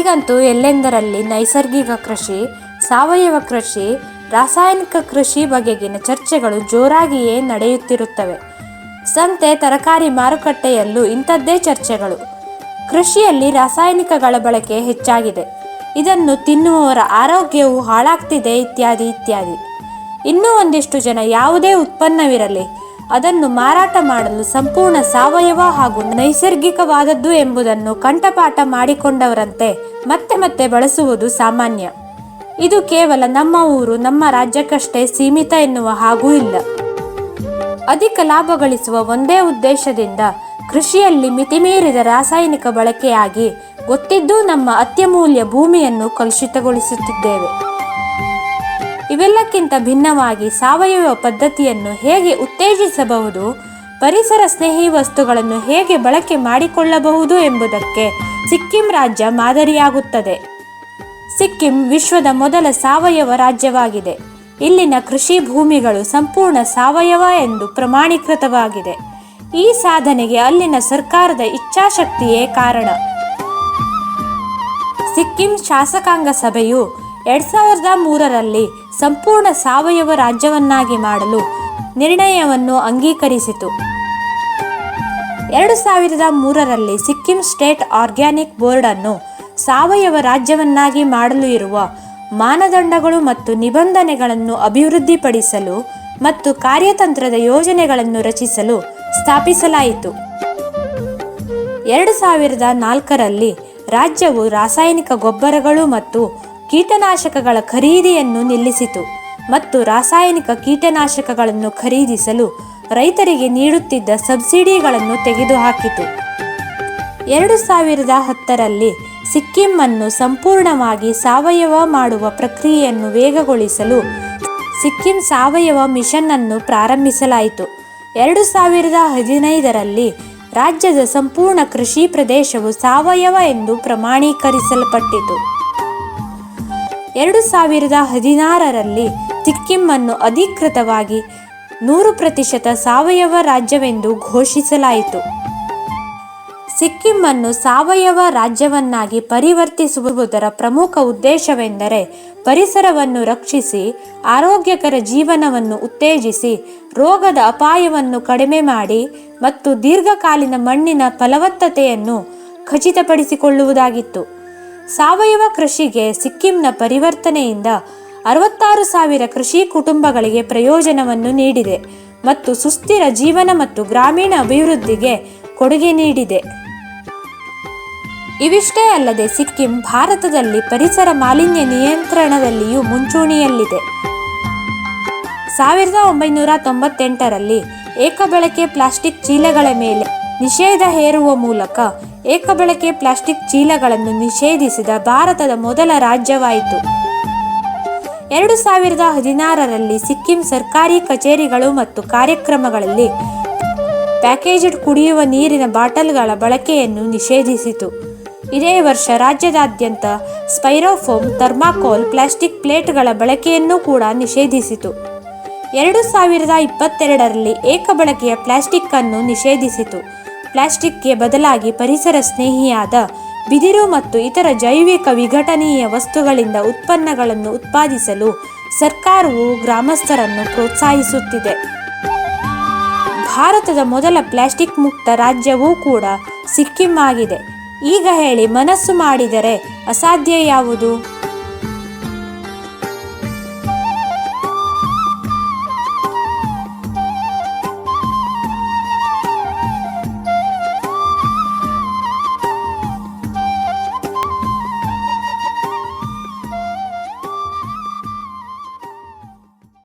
ಈಗಂತೂ ಎಲ್ಲೆಂದರಲ್ಲಿ ನೈಸರ್ಗಿಕ ಕೃಷಿ, ಸಾವಯವ ಕೃಷಿ, ರಾಸಾಯನಿಕ ಕೃಷಿ ಬಗೆಗಿನ ಚರ್ಚೆಗಳು ಜೋರಾಗಿಯೇ ನಡೆಯುತ್ತಿರುತ್ತವೆ. ಸಂತೆ, ತರಕಾರಿ ಮಾರುಕಟ್ಟೆಯಲ್ಲೂ ಇಂಥದ್ದೇ ಚರ್ಚೆಗಳು. ಕೃಷಿಯಲ್ಲಿ ರಾಸಾಯನಿಕಗಳ ಬಳಕೆ ಹೆಚ್ಚಾಗಿದೆ. ಇದನ್ನು ತಿನ್ನುವವರ ಆರೋಗ್ಯವು ಹಾಳಾಗ್ತಿದೆ ಇತ್ಯಾದಿ ಇತ್ಯಾದಿ. ಇನ್ನೂ ಒಂದಿಷ್ಟು ಜನ ಯಾವುದೇ ಉತ್ಪನ್ನವಿರಲಿ ಅದನ್ನು ಮಾರಾಟ ಮಾಡಲು ಸಂಪೂರ್ಣ ಸಾವಯವ ಹಾಗೂ ನೈಸರ್ಗಿಕವಾದದ್ದು ಎಂಬುದನ್ನು ಕಂಠಪಾಠ ಮಾಡಿಕೊಂಡವರಂತೆ ಮತ್ತೆ ಮತ್ತೆ ಬಳಸುವುದು ಸಾಮಾನ್ಯ. ಇದು ಕೇವಲ ನಮ್ಮ ಊರು, ನಮ್ಮ ರಾಜ್ಯಕ್ಕಷ್ಟೇ ಸೀಮಿತ ಎನ್ನುವ ಹಾಗೂ ಇಲ್ಲ. ಅಧಿಕ ಲಾಭ ಗಳಿಸುವ ಒಂದೇ ಉದ್ದೇಶದಿಂದ ಕೃಷಿಯಲ್ಲಿ ಮಿತಿಮೀರಿದ ರಾಸಾಯನಿಕ ಬಳಕೆಯಾಗಿ ಗೊತ್ತಿದ್ದೂ ನಮ್ಮ ಅತ್ಯಮೂಲ್ಯ ಭೂಮಿಯನ್ನು ಕಲುಷಿತಗೊಳಿಸುತ್ತಿದ್ದೇವೆ. ಇವೆಲ್ಲಕ್ಕಿಂತ ಭಿನ್ನವಾಗಿ ಸಾವಯವ ಪದ್ಧತಿಯನ್ನು ಹೇಗೆ ಉತ್ತೇಜಿಸಬಹುದು, ಪರಿಸರ ಸ್ನೇಹಿ ವಸ್ತುಗಳನ್ನು ಹೇಗೆ ಬಳಕೆ ಮಾಡಿಕೊಳ್ಳಬಹುದು ಎಂಬುದಕ್ಕೆ ಸಿಕ್ಕಿಂ ರಾಜ್ಯ ಮಾದರಿಯಾಗುತ್ತದೆ. ಸಿಕ್ಕಿಂ ವಿಶ್ವದ ಮೊದಲ ಸಾವಯವ ರಾಜ್ಯವಾಗಿದೆ. ಇಲ್ಲಿನ ಕೃಷಿ ಭೂಮಿಗಳು ಸಂಪೂರ್ಣ ಸಾವಯವ ಎಂದು ಪ್ರಮಾಣೀಕೃತವಾಗಿದೆ. ಈ ಸಾಧನೆಗೆ ಅಲ್ಲಿನ ಸರ್ಕಾರದ ಇಚ್ಛಾಶಕ್ತಿಯೇ ಕಾರಣ. ಸಿಕ್ಕಿಂ ಶಾಸಕಾಂಗ ಸಭೆಯು ಎರಡ್ ಸಾವಿರದ ಮೂರರಲ್ಲಿ ಸಂಪೂರ್ಣ ಸಾವಯವ ರಾಜ್ಯವನ್ನಾಗಿ ಮಾಡಲು ನಿರ್ಣಯವನ್ನು ಅಂಗೀಕರಿಸಿತು. ಎರಡು ಸಾವಿರದ ಮೂರರಲ್ಲಿ ಸಿಕ್ಕಿಂ ಸ್ಟೇಟ್ ಆರ್ಗ್ಯಾನಿಕ್ ಬೋರ್ಡ್ ಅನ್ನು ಸಾವಯವ ರಾಜ್ಯವನ್ನಾಗಿ ಮಾಡಲು ಇರುವ ಮಾನದಂಡಗಳು ಮತ್ತು ನಿಬಂಧನೆಗಳನ್ನು ಅಭಿವೃದ್ಧಿಪಡಿಸಲು ಮತ್ತು ಕಾರ್ಯತಂತ್ರದ ಯೋಜನೆಗಳನ್ನು ರಚಿಸಲು ಸ್ಥಾಪಿಸಲಾಯಿತು. ಎರಡು ಸಾವಿರದ ನಾಲ್ಕರಲ್ಲಿ ರಾಜ್ಯವು ರಾಸಾಯನಿಕ ಗೊಬ್ಬರಗಳು ಮತ್ತು ಕೀಟನಾಶಕಗಳ ಖರೀದಿಯನ್ನು ನಿಲ್ಲಿಸಿತು ಮತ್ತು ರಾಸಾಯನಿಕ ಕೀಟನಾಶಕಗಳನ್ನು ಖರೀದಿಸಲು ರೈತರಿಗೆ ನೀಡುತ್ತಿದ್ದ ಸಬ್ಸಿಡಿಗಳನ್ನು ತೆಗೆದುಹಾಕಿತು. ಎರಡು ಸಾವಿರದ ಹತ್ತರಲ್ಲಿ ಅನ್ನು ಸಂಪೂರ್ಣವಾಗಿ ಸಾವಯವ ಮಾಡುವ ಪ್ರಕ್ರಿಯೆಯನ್ನು ವೇಗಗೊಳಿಸಲು ಸಿಕ್ಕಿಂ ಸಾವಯವ ಮಿಷನ್ ಅನ್ನು ಪ್ರಾರಂಭಿಸಲಾಯಿತು. ಎರಡು ಸಾವಿರದ ಹದಿನೈದರಲ್ಲಿ ರಾಜ್ಯದ ಸಂಪೂರ್ಣ ಕೃಷಿ ಪ್ರದೇಶವು ಸಾವಯವ ಎಂದು ಪ್ರಮಾಣೀಕರಿಸಲ್ಪಟ್ಟಿತು. ಎರಡು ಸಾವಿರದ ಹದಿನಾರರಲ್ಲಿ ಸಿಕ್ಕಿಂ ಅನ್ನು ಅಧಿಕೃತವಾಗಿ ನೂರು ಪ್ರತಿಶತ ಸಾವಯವ ರಾಜ್ಯವೆಂದು ಘೋಷಿಸಲಾಯಿತು. ಸಿಕ್ಕಿಮ್ಮನ್ನು ಸಾವಯವ ರಾಜ್ಯವನ್ನಾಗಿ ಪರಿವರ್ತಿಸುವುದರ ಪ್ರಮುಖ ಉದ್ದೇಶವೆಂದರೆ ಪರಿಸರವನ್ನು ರಕ್ಷಿಸಿ, ಆರೋಗ್ಯಕರ ಜೀವನವನ್ನು ಉತ್ತೇಜಿಸಿ, ರೋಗದ ಅಪಾಯವನ್ನು ಕಡಿಮೆ ಮಾಡಿ ಮತ್ತು ದೀರ್ಘಕಾಲೀನ ಮಣ್ಣಿನ ಫಲವತ್ತತೆಯನ್ನು ಖಚಿತಪಡಿಸಿಕೊಳ್ಳುವುದಾಗಿತ್ತು. ಸಾವಯವ ಕೃಷಿಗೆ ಸಿಕ್ಕಿಂನ ಪರಿವರ್ತನೆಯಿಂದ ಅರವತ್ತಾರು ಸಾವಿರ ಕೃಷಿ ಕುಟುಂಬಗಳಿಗೆ ಪ್ರಯೋಜನವನ್ನು ನೀಡಿದೆ ಮತ್ತು ಸುಸ್ಥಿರ ಜೀವನ ಮತ್ತು ಗ್ರಾಮೀಣ ಅಭಿವೃದ್ಧಿಗೆ ಕೊಡುಗೆ ನೀಡಿದೆ. ಇವಿಷ್ಟೇ ಅಲ್ಲದೆ ಸಿಕ್ಕಿಂ ಭಾರತದಲ್ಲಿ ಪರಿಸರ ಮಾಲಿನ್ಯ ನಿಯಂತ್ರಣದಲ್ಲಿಯೂ ಮುಂಚೂಣಿಯಲ್ಲಿದೆ. ಸಾವಿರದ ಒಂಬೈನೂರ ತೊಂಬತ್ತೆಂಟರಲ್ಲಿ ಏಕಬಳಕೆ ಪ್ಲಾಸ್ಟಿಕ್ ಚೀಲಗಳ ಮೇಲೆ ನಿಷೇಧ ಹೇರುವ ಮೂಲಕ ಏಕಬಳಕೆ ಪ್ಲಾಸ್ಟಿಕ್ ಚೀಲಗಳನ್ನು ನಿಷೇಧಿಸಿದ ಭಾರತದ ಮೊದಲ ರಾಜ್ಯವಾಯಿತು. ಎರಡು ಸಾವಿರದ ಹದಿನಾರರಲ್ಲಿ ಸಿಕ್ಕಿಂ ಸರ್ಕಾರಿ ಕಚೇರಿಗಳು ಮತ್ತು ಕಾರ್ಯಕ್ರಮಗಳಲ್ಲಿ ಪ್ಯಾಕೇಜ್ಡ್ ಕುಡಿಯುವ ನೀರಿನ ಬಾಟಲ್ಗಳ ಬಳಕೆಯನ್ನು ನಿಷೇಧಿಸಿತು. ಇದೇ ವರ್ಷ ರಾಜ್ಯದಾದ್ಯಂತ ಸ್ಪೈರೋಫೋಮ್, ಥರ್ಮಾಕೋಲ್, ಪ್ಲಾಸ್ಟಿಕ್ ಪ್ಲೇಟ್ಗಳ ಬಳಕೆಯನ್ನು ಕೂಡ ನಿಷೇಧಿಸಿತು. ಎರಡು ಸಾವಿರದ ಇಪ್ಪತ್ತೆರಡರಲ್ಲಿ ಏಕಬಳಕೆಯ ಪ್ಲಾಸ್ಟಿಕ್ ಅನ್ನು ನಿಷೇಧಿಸಿತು. ಪ್ಲಾಸ್ಟಿಕ್ಗೆ ಬದಲಾಗಿ ಪರಿಸರ ಸ್ನೇಹಿಯಾದ ಬಿದಿರು ಮತ್ತು ಇತರ ಜೈವಿಕ ವಿಘಟನೀಯ ವಸ್ತುಗಳಿಂದ ಉತ್ಪನ್ನಗಳನ್ನು ಉತ್ಪಾದಿಸಲು ಸರ್ಕಾರವು ಗ್ರಾಮಸ್ಥರನ್ನು ಪ್ರೋತ್ಸಾಹಿಸುತ್ತಿದೆ. ಭಾರತದ ಮೊದಲ ಪ್ಲಾಸ್ಟಿಕ್ ಮುಕ್ತ ರಾಜ್ಯವೂ ಕೂಡ ಸಿಕ್ಕಿಂ ಆಗಿದೆ. ಈಗ ಹೇಳಿ ಮನಸ್ಸು ಮಾಡಿದರೆ ಅಸಾಧ್ಯ ಯಾವುದು?